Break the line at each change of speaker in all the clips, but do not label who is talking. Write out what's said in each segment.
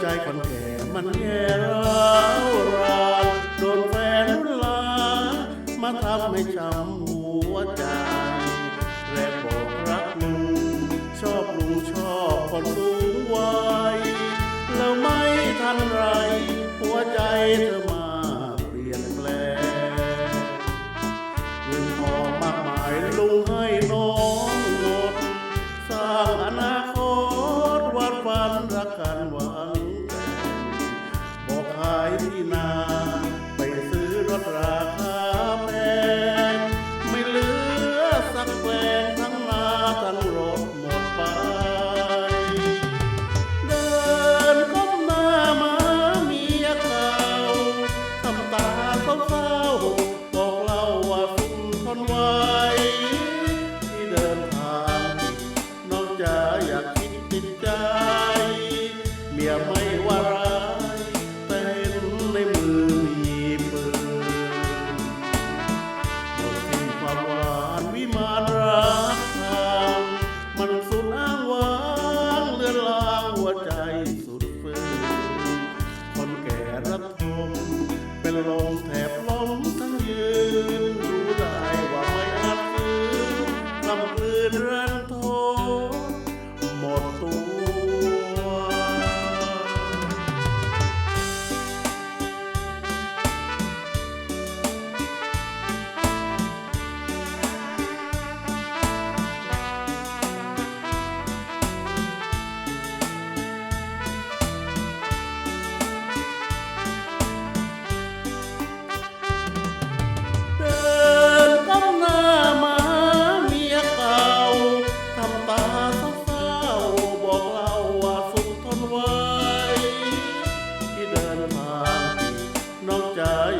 ใจคนแก่มันแย่ร้าวรานโดนแฟนรุนลามาทำให้ช้ำหัวใจและบอกรักลุงชอบลุงชอบคนสูงวัยแล้วไม่ทันไร หัวใจเธอมาเปลี่ยนแปลงเงินทองมากมายลุงให้น้องหมดสร้างอนาคตวาดฝันรักกัน ที่เดินทางนอกจากอยากคิดติดใจ เมียมา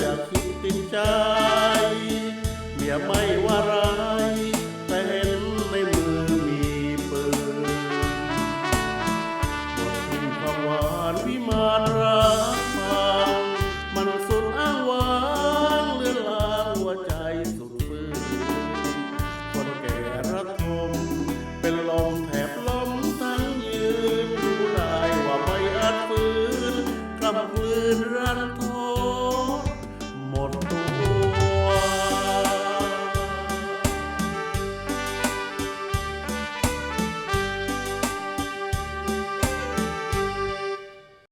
อย่าคิดติดใจ เมียไม่ว่าร้าย